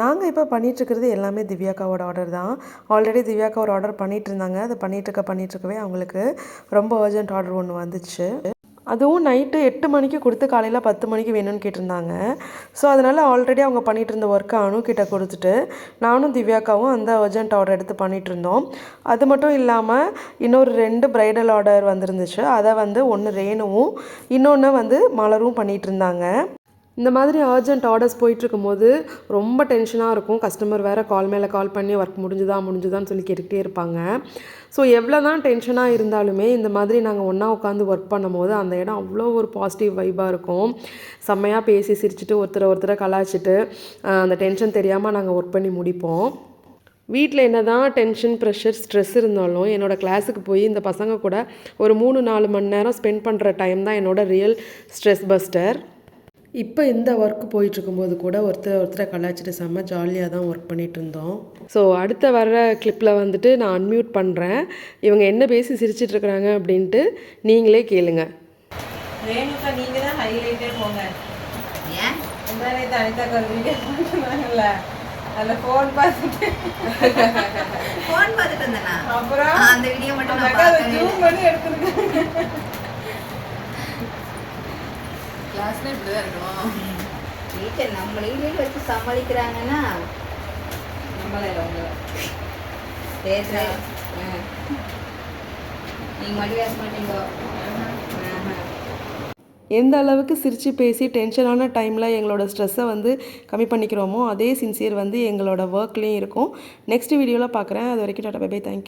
நாங்கள் இப்போ பண்ணிகிட்ருக்கிறது எல்லாமே திவ்யாக்காவோட ஆர்டர் தான். ஆல்ரெடி திவ்யாக்கா ஒரு ஆர்டர் பண்ணிகிட்டு இருந்தாங்க அதை பண்ணிகிட்ருக்க பண்ணிகிட்ருக்கவே அவங்களுக்கு ரொம்ப அர்ஜென்ட் ஆர்டர் ஒன்று வந்துச்சு. அதுவும் நைட்டு எட்டு மணிக்கு கொடுத்து காலையில் பத்து மணிக்கு வேணும்னு கேட்டிருந்தாங்க. ஸோ அதனால் ஆல்ரெடி அவங்க பண்ணிகிட்டு இருந்த ஒர்க்கை அணு கொடுத்துட்டு நானும் திவ்யாக்காவும் அந்த அர்ஜென்ட் ஆர்டர் எடுத்து பண்ணிகிட்டு இருந்தோம் அது மட்டும் இல்லாமல் இன்னொரு ரெண்டு ப்ரைடல் ஆர்டர் வந்திருந்துச்சு. அதை வந்து ஒன்று ரேணுவும் இன்னொன்று வந்து மலரும் பண்ணிகிட்டு இருந்தாங்க இந்த மாதிரி அர்ஜென்ட் ஆர்டர்ஸ் போயிட்டுருக்கும்போது ரொம்ப டென்ஷனாக இருக்கும். கஸ்டமர் வேறு கால் மேலே கால் பண்ணி ஒர்க் முடிஞ்சுதா முடிஞ்சுதான்னு சொல்லி கேட்டுக்கிட்டே இருப்பாங்க. ஸோ எவ்வளோ தான் டென்ஷனாக இருந்தாலுமே இந்த மாதிரி நாங்கள் ஒன்றா உட்காந்து ஒர்க் பண்ணும்போது அந்த இடம் அவ்வளோ ஒரு பாசிட்டிவ் வைபாக இருக்கும். செம்மையாக பேசி சிரிச்சிட்டு ஒருத்தரை ஒருத்தரை கலாய்ச்சிட்டு அந்த டென்ஷன் தெரியாமல் நாங்கள் ஒர்க் பண்ணி முடிப்போம். வீட்டில் என்ன தான் டென்ஷன் ப்ரெஷர் ஸ்ட்ரெஸ் இருந்தாலும் என்னோடய கிளாஸுக்கு போய் இந்த பசங்க கூட ஒரு மூணு நாலு மணி நேரம் ஸ்பெண்ட் பண்ணுற டைம் தான் என்னோட ரியல் ஸ்ட்ரெஸ் பஸ்டர் இப்போ இந்த ஒர்க் போயிட்டுருக்கும்போது கூட ஒருத்தர் ஒருத்தரை கலாய்ச்சிட்டு செம்ம ஜாலியாக தான் ஒர்க் பண்ணிட்டு இருந்தோம் ஸோ அடுத்த வர்ற கிளிப்பில் வந்துட்டு நான் அன்மியூட் பண்ணுறேன் இவங்க என்ன பேசி சிரிச்சிட்டு இருக்கிறாங்க அப்படின்ட்டு நீங்களே கேளுங்க. ரேணுகா நீங்க தான் ஹைலைட்டே போங்க. ஏன்? ஒரு வீடியோ அதில் ஃபோன் பார்த்துட்டு. ஃபோன் பார்த்துட்டு இருந்தேனா அப்புறம் அந்த வீடியோ மட்டும் பண்ணி எடுத்துருக்காங்க. கிளாஸ்ல இப்படிதான் இருக்கும் வீட்டில் நம்ம வீட்லேயும் வச்சு சமாளிக்கிறாங்கன்னா நம்மளே அவங்க சரி சரி ஆ. நீங்க மட்டும் பேச மாட்டீங்க. எந்த அளவுக்கு சிரித்து பேசி டென்ஷனான டைமில் எங்களோட ஸ்ட்ரெஸ்ஸை வந்து கம்மி பண்ணிக்கிறோமோ அதே சின்சியர் வந்து எங்களோட ஒர்க்லேயும் இருக்கும். நெக்ஸ்ட் வீடியோவில் பார்க்குறேன் அது வரைக்கும் டாட்டா பை தேங்க்யூ